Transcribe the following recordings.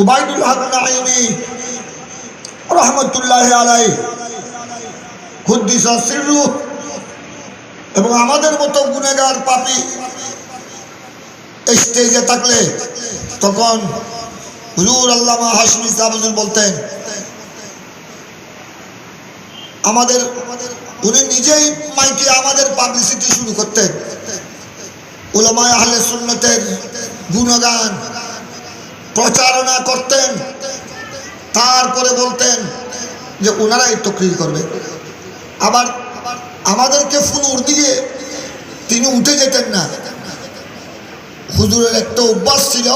উবাইদুল হক নাইমি রহমতুল্লাহ আলাই হুদ্দিসা সিরু এবং আমাদের মতো গুনেগার পাপি স্টেজে থাকলে তখন হুজুর আল্লামা হাসমি সাহাবুজুর বলতেন, আমাদের উনি নিজেই মাইকে আমাদের পাবলিসিটি শুরু করতেন। উলামায় আহলে সুন্নতের গুণগান প্রচারণা করতেন। তারপরে বলতেন যে ওনারাই তকরির করবে। আবার আমাদেরকে ফুলুর দিয়ে তিনি উঠে যেতেন না। হুজুরের একটা অভ্যাস ছিল।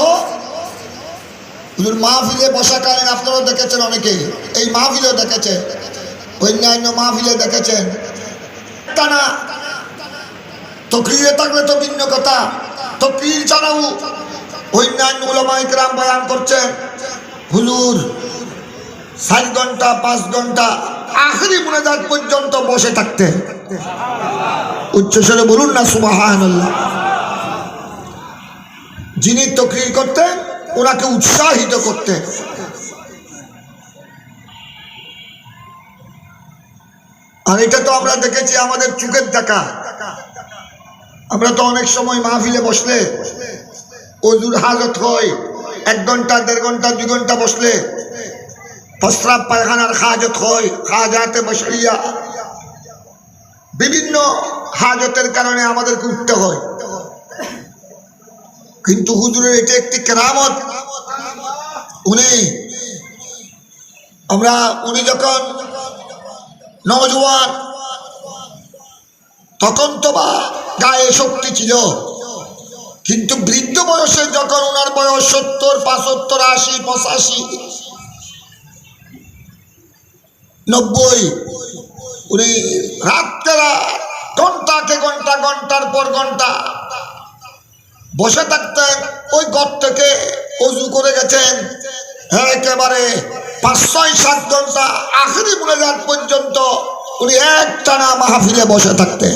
হুজুর মাহফিলে বসাকালীন আপনারাও দেখেছেন অনেকেই। এই মাহফিলেও দেখেছেন। অন্যান্য মাহফিলে দেখেছেন। টানা তকরিরে থাকলে তো ভিন্ন কথা। তকরির ছাড়াও অন্যান্য উলামাই গ্রাম বয়ান করছেন, হুজুর ষাট ঘণ্টা, পাঁচ ঘণ্টা, আখরি মোনাজাত পর্যন্ত বসে থাকতে। উচ্চস্বরে বলুন না সুবাহান যিনি তকরির করতেন, ওনাকে উৎসাহিত করতেন। আর এটা তো আমরা দেখেছি আমাদের চোখের দেখা। আমরা তো অনেক সময় মাহফিলে বসলে অজুর হাজত হয়। এক ঘণ্টা, দেড় ঘণ্টা, দুই ঘণ্টা বসলে প্রস্রাব পায়খানার হাজত হয়, হাজাতে বসিয়া বিভিন্ন হাজতের কারণে আমাদেরকে উঠতে হয়। কিন্তু হুজুরের এটা একটি কেরামত। উনি, আমরা, উনি যখন নজওয়ান তখন তো বা গায়ে শক্তি ছিল। কিন্তু বৃদ্ধ বয়সে যখন ওনার বয়স সত্তর, পাঁচাত্তর, আশি, পঁচাশি, নব্বই, উনি রাত্রেরা ঘন্টাকে ঘণ্টা, ঘণ্টার পর ঘণ্টা বসে থাকতেন, ওই ঘর থেকে অজু করে গেছেন। হ্যাঁ একেবারে পাঁচ, ছয়, সাত ঘণ্টা আখরি মোনাজাত পর্যন্ত উনি এক টানা বসে থাকতেন।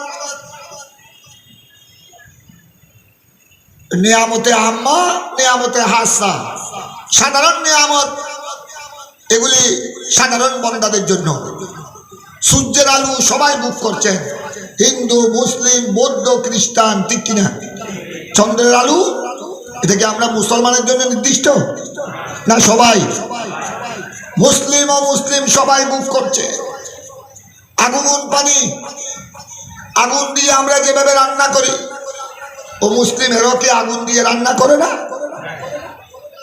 নিয়ামতে আম্মা, নিয়ামতে হাসা। সাধারণ নিয়ামত, এগুলি সাধারণ বন্দাদের জন্য। সূর্যের আলু সবাই বুক করছেন। হিন্দু, মুসলিম, বৌদ্ধ, খ্রিস্টান, ঠিক কিনা? চন্দ্রের আলু, এটা কি আমরা মুসলমানের জন্য নির্দিষ্ট? না সবাই? মুসলিম ও মুসলিম সবাই বুক করছে। আগুন, পানি। আগুন দিয়ে আমরা যেভাবে রান্না করি ও মুসলিম হেরোকে আগুন দিয়ে রান্না করে না?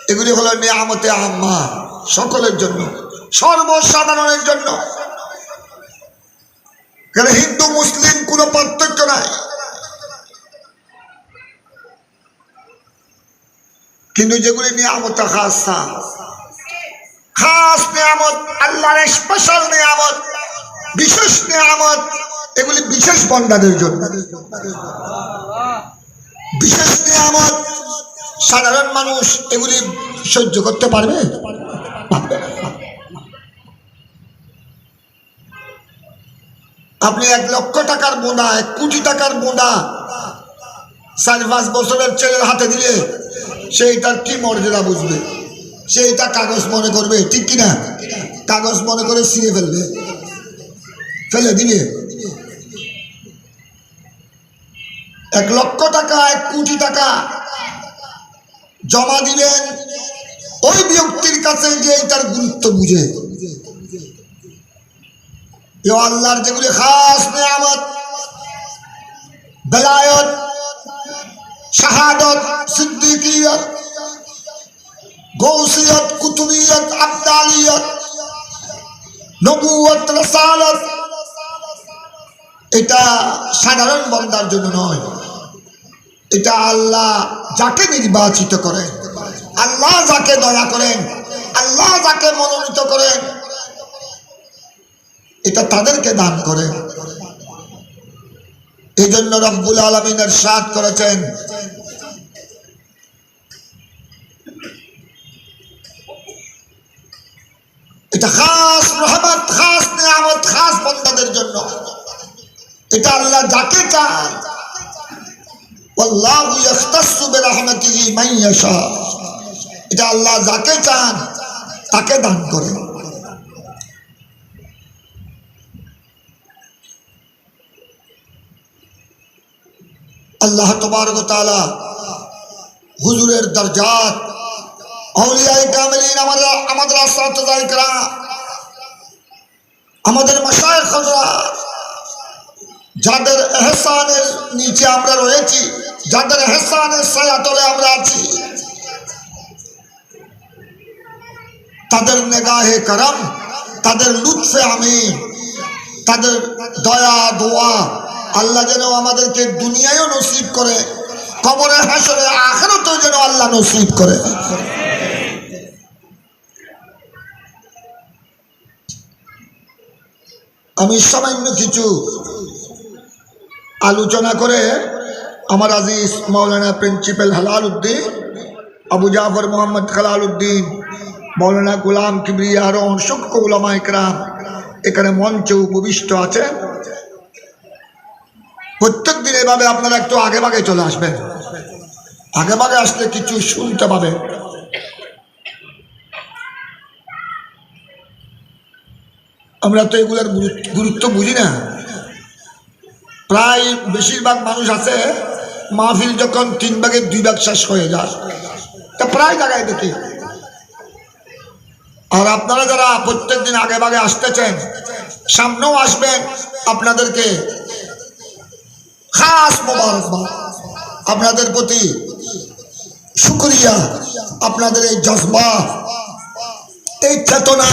এগুলি হলো নিয়ামতে আম্মা সকলের জন্য, সর্বসাধারণের জন্য। হিন্দু, মুসলিম কোনো পার্থক্য নাই। কিন্তু যেগুলি নিয়ামত, খাসা। খাস নিয়ামত, আল্লাহর স্পেশাল নিয়ামত, বিশেষ নিয়ামত, এগুলি বিশেষ বন্ধাদের জন্য। বিশেষ নিয়ামত সাধারণ মানুষ এগুলি সহ্য করতে পারবে? আপনি এক লক্ষ টাকার বোনা, এক কোটি টাকার বোনা চার পাঁচ বছরের ছেলের হাতে দিলে সে এটার কি মর্যাদা বুঝবে? সে এটা কাগজ মনে করবে, ঠিক কিনা? কাগজ মনে করে ছিঁড়ে ফেলবে। ফেলে দিবে। এক লক্ষ টাকা, এক কোটি টাকা জমা দিলেন ওই ব্যক্তির কাছে যে এটার গুরুত্ব বুঝে। আল্লাহর যেগুলি খাস নেয়ামত, বেলায়ত, শাহাদত, সিদ্দিকিয়ত, গৌসিয়ত, কুতুবিয়ত, আবদালিয়ত নবুয়ত রসালত, এটা সাধারণ বন্দার জন্য নয়। এটা আল্লাহ যাকে নির্বাচিত করেন। আল্লাহ যাকে দয়া করেন, আল্লাহ যাকে মনোনীত করেন, এটা তাদেরকে দান করেন। এই জন্য রব্বুল আলমিনের সাদ করেছেন, এটা খাস রহমত, খাস নিয়ামত, খাস বন্দাদের জন্য। এটা আল্লাহ যাকে চান এটা আল্লাহ যাকে চান, তাকে দান করে। আল্লাহ তোমার তালা হুজুরের দরজাত আমাদের আশ্রাতরা আমাদের মশায় যাদের এহসানের নিচে আমরা রয়েছি যাদের এহসানের ছায়াতলে আমরা আছি, তাদের নেগাহে করম, তাদের লুৎফে আমি তাদের দয়া দোয়া, আল্লাহ যেন আমাদেরকে দুনিয়ায়ও নসিব করে, কবরে হাসরে আখেরতেও যেন আল্লাহ নসিব করে। আমি সামান্য কিছু আলোচনা করে আমার আজিজ মৌলানা প্রিন্সিপাল হালাল উদ্দিন আবু জাফর মোহাম্মদ খালাল উদ্দিন মৌলানা গুলাম কিবরিয়া আরও অসংখ্য উলামা ইকরাম, এখানে মঞ্চে উপবিষ্ট আছে প্রত্যেক দিন এভাবে আপনারা একটু আগে ভাগে চলে আসবেন। আগে ভাগে আসলে কিছু শুনতে পাবে আমরা তো এগুলোর গুরুত্ব বুঝি না। প্রায় বেশিরভাগ মানুষ আছে মাহফিল যখন তিন ভাগের দুই ভাগ শেষ হয়ে যায়, তা প্রায় জায়গায় দেখি। আর আপনারা যারা প্রত্যেক দিন আগে ভাগে আসতেছেন, সামনেও আসবেন আপনাদেরকে খাস মোবারকবাদ। আপনাদের প্রতি শুক্রিয়া। আপনাদের এই জজবা, এই চেতনা,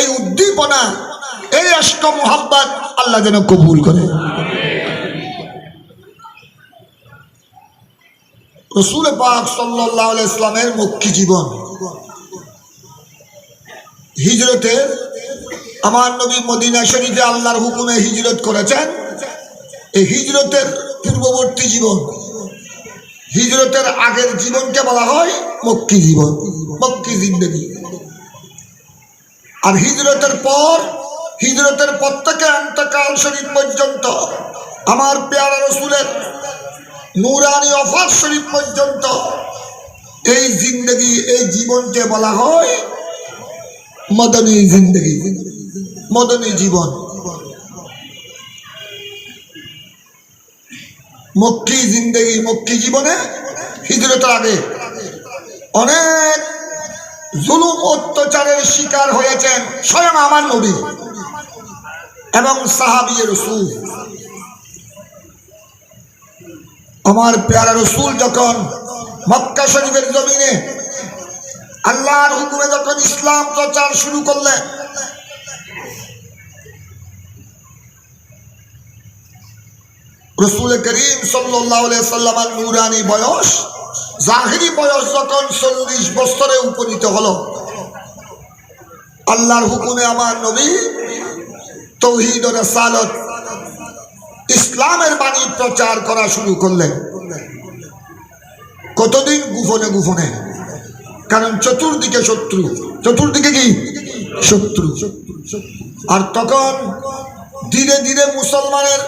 এই উদ্দীপনা, এই অষ্ট মোহাব্বত আল্লাহ যেন কবুল করে। রসুল পাক সাল্লাহ ইসলামের মুখ্য জীবন। হিজরতে আমার নবী মদিনা শরীফে আল্লাহর হুকুমে হিজরত করেছেন। এই হিজরতের পূর্ববর্তী জীবন। হিজরতের আগের জীবনকে বলা হয় মক্কি জীবন, মক্কি জিন্দগি। আর হিজরতের পর হিজরতের পর থেকে অন্তকাল শরীফ পর্যন্ত আমার পেয়ারা রসুলের নুরানি অফার শরীফ পর্যন্ত এই জিন্দগি, এই জীবনকে বলা হয় মদনী জিন্দগি। মদনী জীবন। মক্কি জিন্দগি, মক্কি জীবনে হিজরতের আগে অনেক জুলুম, অত্যাচারের শিকার হয়েছেন স্বয়ং আমার নবী এবং সাহাবিয়ের রসুল। আমার পেয়ারা রসুল যখন মক্কা শরীফের জমিনে আল্লাহর হুকুমে যখন ইসলাম প্রচার শুরু করলেন রসুল করিম সাল্লাহ নুরানি বয়স, জাহিরি বয়স যখন চল্লিশ বছরে উপনীত হল, আল্লাহর হুকুমে আমার নবী তৌহিদ রেসালত ইসলামের বাণী প্রচার করা শুরু করলেন। কতদিন গুফনে গুফনে কারণ চতুর্দিকে শত্রু। চতুর্দিকে কি? শত্রু। আর তখন ধীরে ধীরে মুসলমানের,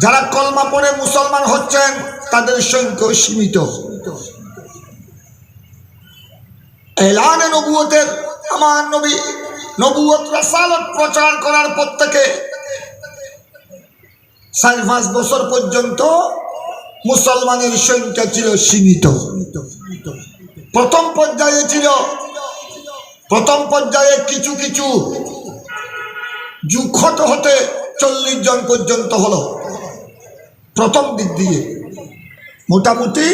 যারা কলমা পড়ে মুসলমান হচ্ছেন, তাদের সংখ্যা সীমিত। এলানে নবুয়তের, আমার নবী নবুয়ত রাসালত প্রচার করার পর থেকে চার পাঁচ বছর পর্যন্ত মুসলমানের সংখ্যা ছিল সীমিত। প্রথম পর্যায়ে ছিল, প্রথম পর্যায়ে কিছু কিছু যুগ হতে হতে চল্লিশ জন পর্যন্ত হলো। প্রথম দিক দিয়ে। মোটামুটি